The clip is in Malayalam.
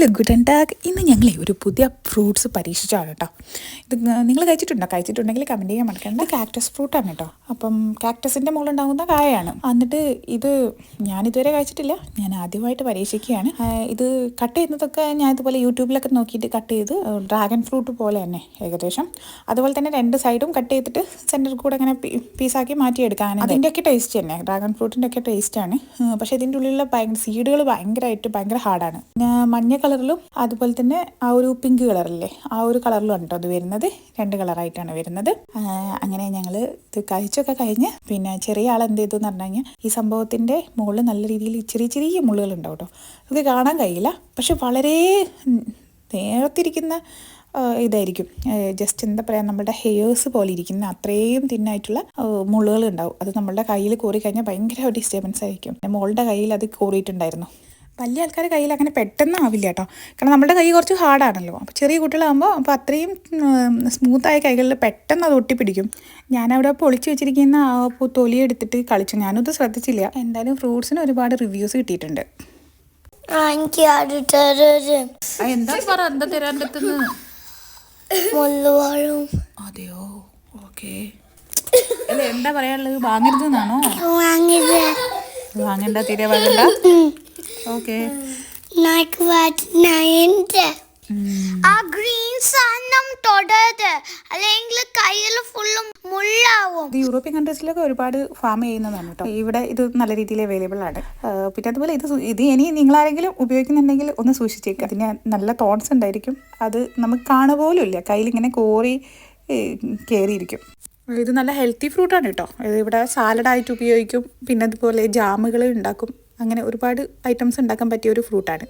ഹലോ ആൻഡ് ടാഗ് ഇന്ന് ഞങ്ങൾ ഒരു പുതിയ ഫ്രൂട്ട്സ് പരീക്ഷിച്ചാണ് കേട്ടോ. ഇത് നിങ്ങൾ കഴിച്ചിട്ടുണ്ടോ? കഴിച്ചിട്ടുണ്ടെങ്കിൽ കമന്റ് ചെയ്യാൻ മറക്കണ്ട. കാക്ടസ് ഫ്രൂട്ടാണ് കേട്ടോ. അപ്പം കാക്ടസിന്റെ മുകളിലുണ്ടാകുന്ന കായയാണ്. എന്നിട്ട് ഇത് ഞാനിതുവരെ കഴിച്ചിട്ടില്ല. ഞാൻ ആദ്യമായിട്ട് പരീക്ഷിക്കുകയാണ്. ഇത് കട്ട് ചെയ്യുന്നതൊക്കെ ഞാൻ ഇതുപോലെ യൂട്യൂബിലൊക്കെ നോക്കിയിട്ട് കട്ട് ചെയ്ത് ഡ്രാഗൺ ഫ്രൂട്ട് പോലെ തന്നെ ഏകദേശം. അതുപോലെ തന്നെ രണ്ട് സൈഡും കട്ട് ചെയ്തിട്ട് സെന്റർ കൂടെ അങ്ങനെ പീസാക്കി മാറ്റിയെടുക്കാൻ അതിന്റെയൊക്കെ ടേസ്റ്റ് തന്നെ. ഡ്രാഗൺ ഫ്രൂട്ടിന്റെ ഒക്കെ ടേസ്റ്റാണ് പക്ഷേ ഇതിന്റെ ഉള്ളിലുള്ള ഭയങ്കര സീഡുകൾ ഭയങ്കരമായിട്ട് ഭയങ്കര ഹാർഡാണ് മഞ്ഞ കളറിലും അതുപോലെ തന്നെ ആ ഒരു പിങ്ക് കളറില്ലേ ആ ഒരു കളറിലും കേട്ടോ അത് വരുന്നത് രണ്ട് കളറായിട്ടാണ് വരുന്നത്. അങ്ങനെ ഞങ്ങൾ ഇത് കഴിച്ചൊക്കെ കഴിഞ്ഞ് പിന്നെ ചെറിയ ആൾ എന്ത് ചെയ്തു എന്ന് പറഞ്ഞു ഈ സംഭവത്തിന്റെ മുകളിൽ നല്ല രീതിയിൽ ചെറിയ ചെറിയ മുള്ളുകൾ ഉണ്ടാവും കേട്ടോ. നമുക്ക് കാണാൻ കഴിയില്ല. പക്ഷെ വളരെ നേരത്തിരിക്കുന്ന ഇതായിരിക്കും. ജസ്റ്റ് എന്താ പറയുക നമ്മുടെ ഹെയേഴ്സ് പോലെ ഇരിക്കുന്ന അത്രയും തിന്നായിട്ടുള്ള മുള്ളുകൾ ഉണ്ടാവും. അത് നമ്മളുടെ കയ്യിൽ കോറി കഴിഞ്ഞാൽ ഭയങ്കര ഡിസ്റ്റർബൻസ് ആയിരിക്കും. മോളുടെ കയ്യിൽ അത് കോറിയിട്ടുണ്ടായിരുന്നു വലിയ ആൾക്കാരുടെ കയ്യിൽ അങ്ങനെ പെട്ടെന്ന് ആവില്ല കേട്ടോ കാരണം നമ്മുടെ കൈ കുറച്ച് ഹാർഡാണല്ലോ. അപ്പോൾ ചെറിയ കുട്ടികളാകുമ്പോൾ അപ്പോൾ അത്രയും സ്മൂത്തായ കൈകളിൽ പെട്ടെന്ന് അത് ഒട്ടിപ്പിടിക്കും. ഞാനവിടെ പൊളിച്ച് വെച്ചിരിക്കുന്ന ആ തൊലി എടുത്തിട്ട് കളിച്ചു. ഞാനത് ശ്രദ്ധിച്ചില്ല. എന്തായാലും ഫ്രൂട്ട്സിന് ഒരുപാട് റിവ്യൂസ് കിട്ടിയിട്ടുണ്ട്. എന്താ പറ എന്താ മുള്ളുവാഴും. അതെയോ? ഓക്കേ. അല്ല എന്താ പറയാനുള്ളത്? വാങ്ങരുതെന്നാണോ? എന്നാണോ വാങ്ങണ്ട തീരെ വാങ്ങണ്ട. ഓക്കെ. నాకు വാറ്റിനുണ്ട് ആ ഗ്രീൻ സാധനം തൊടരുത്. അല്ലെങ്കിൽ കയ്യിൽ ഫുള്ളും മുള്ളാവും. ഇത് യൂറോപ്യൻ കൺട്രീസിലൊക്കെ ഒരുപാട് ഫാം ചെയ്യുന്നതാണ് കേട്ടോ ഇവിടെ ഇത് നല്ല രീതിയിൽ അവൈലബിൾ ആണ്. പിന്നെ അതുപോലെ ഇത് ഇത് ഇനി നിങ്ങളാരെങ്കിലും ഉപയോഗിക്കുന്നുണ്ടെങ്കിൽ ഒന്ന് സൂക്ഷിച്ചേക്കുക അതിന് നല്ല തോട്ട്സ് ഉണ്ടായിരിക്കും. അത് നമുക്ക് കാണുക പോലും ഇല്ല. കയ്യിൽ ഇങ്ങനെ കോറി കയറിയിരിക്കും ഇത് നല്ല ഹെൽത്തി ഫ്രൂട്ടാണ് കേട്ടോ ഇത് ഇവിടെ സാലഡായിട്ട് ഉപയോഗിക്കും. പിന്നെ അതുപോലെ ജാമുകൾ ഉണ്ടാക്കും. അങ്ങനെ ഒരുപാട് ഐറ്റംസ് ഉണ്ടാക്കാൻ പറ്റിയ ഒരു ഫ്രൂട്ടാണ്